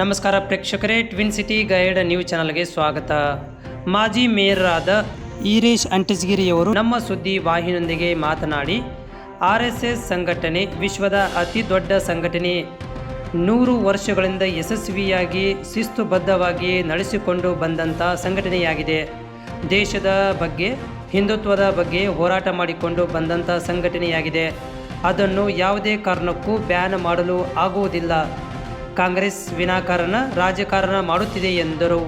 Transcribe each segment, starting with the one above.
ನಮಸ್ಕಾರ ಪ್ರೇಕ್ಷಕರೇ twin city guide news ಚಾನಲ್ಗೆ ಸ್ವಾಗತ. ಮಾಜಿ ಮೇಯರಾದ ಈರೇಶ್ ಅಂಟಸ್ಗಿರಿಯವರು ನಮ್ಮ ಸುದ್ದಿ ವಾಹಿನಿಯೊಂದಿಗೆ ಮಾತನಾಡಿ, ಆರ್ ಎಸ್ ಎಸ್ ಸಂಘಟನೆ ವಿಶ್ವದ ಅತಿ ದೊಡ್ಡ ಸಂಘಟನೆ. ನೂರು ವರ್ಷಗಳಿಂದ ಯಶಸ್ವಿಯಾಗಿ, ಶಿಸ್ತುಬದ್ಧವಾಗಿ ನಡೆಸಿಕೊಂಡು ಬಂದಂಥ ಸಂಘಟನೆಯಾಗಿದೆ. ದೇಶದ ಬಗ್ಗೆ, ಹಿಂದುತ್ವದ ಬಗ್ಗೆ ಹೋರಾಟ ಮಾಡಿಕೊಂಡು ಬಂದಂಥ ಸಂಘಟನೆಯಾಗಿದೆ. ಅದನ್ನು ಯಾವುದೇ ಕಾರಣಕ್ಕೂ ಬ್ಯಾನ್ ಮಾಡಲು ಆಗುವುದಿಲ್ಲ. ಕಾಂಗ್ರೆಸ್ ವಿನಾಕಾರಣ ರಾಜಕಾರಣ ಮಾಡುತ್ತಿದೆ ಎಂದರು.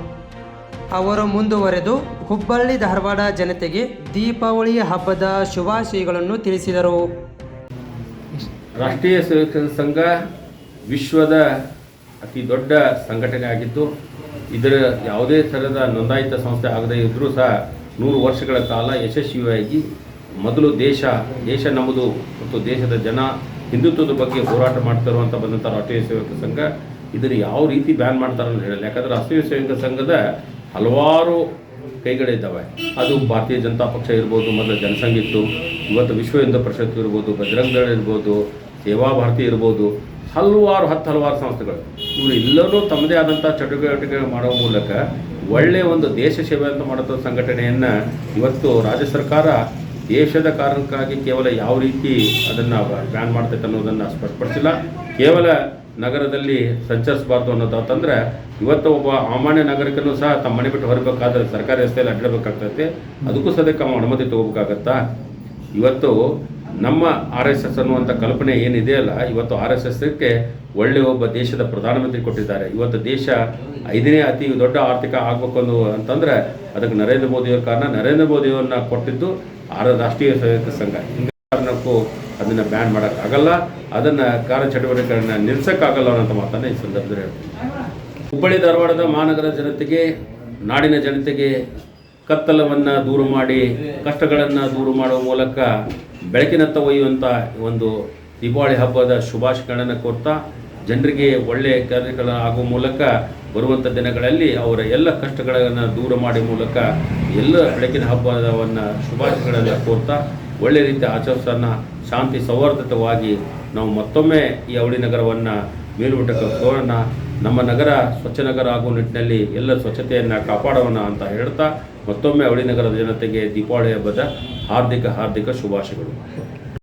ಅವರು ಮುಂದುವರೆದು ಹುಬ್ಬಳ್ಳಿ ಧಾರವಾಡ ಜನತೆಗೆ ದೀಪಾವಳಿ ಹಬ್ಬದ ಶುಭಾಶಯಗಳನ್ನು ತಿಳಿಸಿದರು. ರಾಷ್ಟ್ರೀಯ ಸ್ವಯಂ ಸಂಘ ವಿಶ್ವದ ಅತಿ ದೊಡ್ಡ ಸಂಘಟನೆ ಆಗಿದ್ದು, ಇದರ ಯಾವುದೇ ಥರದ ನೋಂದಾಯಿತ ಸಂಸ್ಥೆ ಆಗದೇ ಇದ್ದರೂ ಸಹ ನೂರು ವರ್ಷಗಳ ಕಾಲ ಯಶಸ್ವಿಯಾಗಿ ಮೊದಲು ದೇಶ ದೇಶ ನಮ್ಮದು ಮತ್ತು ದೇಶದ ಜನ ಹಿಂದುತ್ವದ ಬಗ್ಗೆ ಹೋರಾಟ ಮಾಡ್ತಿರುವಂಥ ಬಂದಂಥ ರಾಷ್ಟ್ರೀಯ ಸೇವಕ ಸಂಘ ಇದನ್ನು ಯಾವ ರೀತಿ ಬ್ಯಾನ್ ಮಾಡ್ತಾರೆ ಅಂತ ಹೇಳಲ್ಲ. ಯಾಕಂದ್ರೆ ರಾಷ್ಟ್ರೀಯ ಸೇವಕ ಸಂಘದ ಹಲವಾರು ಕೈಗಳಿದ್ದಾವೆ ಅದು ಭಾರತೀಯ ಜನತಾ ಪಕ್ಷ ಇರ್ಬೋದು, ಮೊದಲು ಜನಸಂಘ ಇತ್ತು, ಇವತ್ತು ವಿಶ್ವ ಹಿಂದೂ ಪರಿಷತ್ ಇರ್ಬೋದು, ಬಜರಂಗ ದಳ ಇರ್ಬೋದು, ಸೇವಾ ಭಾರತಿ ಇರ್ಬೋದು, ಹಲವಾರು ಹತ್ತು ಹಲವಾರು ಸಂಸ್ಥೆಗಳು. ಇವರು ಎಲ್ಲರೂ ತಮ್ಮದೇ ಆದಂಥ ಚಟುವಟಿಕೆ ಮಾಡುವ ಮೂಲಕ ಒಳ್ಳೆಯ ಒಂದು ದೇಶ ಸೇವೆ ಅಂತ ಮಾಡುವಂಥ ಸಂಘಟನೆಯನ್ನು ಇವತ್ತು ರಾಜ್ಯ ಸರ್ಕಾರ ದೇಶದ ಕಾರಣಕ್ಕಾಗಿ ಕೇವಲ ಯಾವ ರೀತಿ ಅದನ್ನು ಬ್ಯಾನ್ ಮಾಡ್ತೈತೆ ಅನ್ನೋದನ್ನು ಸ್ಪಷ್ಟಪಡಿಸಿಲ್ಲ. ಕೇವಲ ನಗರದಲ್ಲಿ ಸಂಚರಿಸಬಾರ್ದು ಅನ್ನೋದಾತಂದ್ರೆ ಇವತ್ತು ಒಬ್ಬ ಸಾಮಾನ್ಯ ನಾಗರಿಕನೂ ಸಹ ತಮ್ಮ ಮನೆ ಬಿಟ್ಟು ಹೊರಬೇಕಾದ್ರೆ ಸರ್ಕಾರಿ ರಸ್ತೆಯಲ್ಲಿ ಅಡ್ಡಬೇಕಾಗ್ತೈತೆ ಅದಕ್ಕೂ ಸದ್ಯಕ್ಕೆ ಅನುಮತಿ ತಗೋಬೇಕಾಗತ್ತಾ? ಇವತ್ತು ನಮ್ಮ ಆರ್ ಎಸ್ ಎಸ್ ಅನ್ನುವಂಥ ಕಲ್ಪನೆ ಏನಿದೆಯಲ್ಲ ಇವತ್ತು ಆರ್ ಎಸ್ ಎಸ್ಗೆ ಒಳ್ಳೆಯ ಒಬ್ಬ ದೇಶದ ಪ್ರಧಾನಮಂತ್ರಿ ಕೊಟ್ಟಿದ್ದಾರೆ. ಇವತ್ತು ದೇಶ ಐದನೇ ಅತಿ ದೊಡ್ಡ ಆರ್ಥಿಕ ಆಗಬೇಕು ಅನ್ನೋ ಅಂತಂದ್ರೆ ಅದಕ್ಕೆ ನರೇಂದ್ರ ಮೋದಿಯವ್ರ ಕಾರಣ ನರೇಂದ್ರ ಮೋದಿಯವರನ್ನ ಕೊಟ್ಟಿದ್ದು ಆರ ರಾಷ್ಟ್ರೀಯ ಸ್ವಯಂ ಸಂಘ. ಕಾರಣಕ್ಕೂ ಅದನ್ನು ಬ್ಯಾನ್ ಮಾಡೋಕ್ಕಾಗಲ್ಲ, ಅದನ್ನು ಕಾರ್ಯಚಟುವಟಿಕೆಗಳನ್ನ ನಿಲ್ಲಿಸೋಕ್ಕಾಗಲ್ಲ ಅನ್ನೋಂಥ ಮಾತನ್ನು ಈ ಸಂದರ್ಭದಲ್ಲಿ ಹೇಳ್ತೀನಿ. ಹುಬ್ಬಳ್ಳಿ ಧಾರವಾಡದ ಮಹಾನಗರ ಜನತೆಗೆ, ನಾಡಿನ ಜನತೆಗೆ ಕತ್ತಲವನ್ನು ದೂರ ಮಾಡಿ, ಕಷ್ಟಗಳನ್ನು ದೂರ ಮಾಡುವ ಮೂಲಕ ಬೆಳಕಿನತ್ತ ಒಯ್ಯುವಂಥ ಒಂದು ದೀಪಾವಳಿ ಹಬ್ಬದ ಶುಭಾಶಯಗಳನ್ನು ಕೋರ್ತಾ ಜನರಿಗೆ ಒಳ್ಳೆಯ ಕಾರ್ಯಗಳ ಆಗುವ ಮೂಲಕ ಬರುವಂಥ ದಿನಗಳಲ್ಲಿ ಅವರ ಎಲ್ಲ ಕಷ್ಟಗಳನ್ನು ದೂರ ಮಾಡಿ ಮೂಲಕ ಎಲ್ಲ ಬೆಳಕಿನ ಹಬ್ಬದವನ್ನು ಶುಭಾಶಯಗಳನ್ನು ಕೋರ್ತಾ ಒಳ್ಳೆಯ ರೀತಿ ಆಚರಿಸೋಣ. ಶಾಂತಿ ಸೌಹಾರ್ದತವಾಗಿ ನಾವು ಮತ್ತೊಮ್ಮೆ ಈ ಅವಳಿ ನಗರವನ್ನು ಮೇಲ್ಮಟ್ಟಕ್ಕೆ ತೋರೋಣ. ನಮ್ಮ ನಗರ ಸ್ವಚ್ಛ ನಗರ ಆಗುವ ನಿಟ್ಟಿನಲ್ಲಿ ಎಲ್ಲ ಸ್ವಚ್ಛತೆಯನ್ನು ಕಾಪಾಡೋಣ ಅಂತ ಹೇಳ್ತಾ ಮತ್ತೊಮ್ಮೆ ಅವಳಿ ನಗರದ ಜನತೆಗೆ ದೀಪಾವಳಿ ಹಬ್ಬದ ಹಾರ್ದಿಕ ಹಾರ್ದಿಕ ಶುಭಾಶಯಗಳು.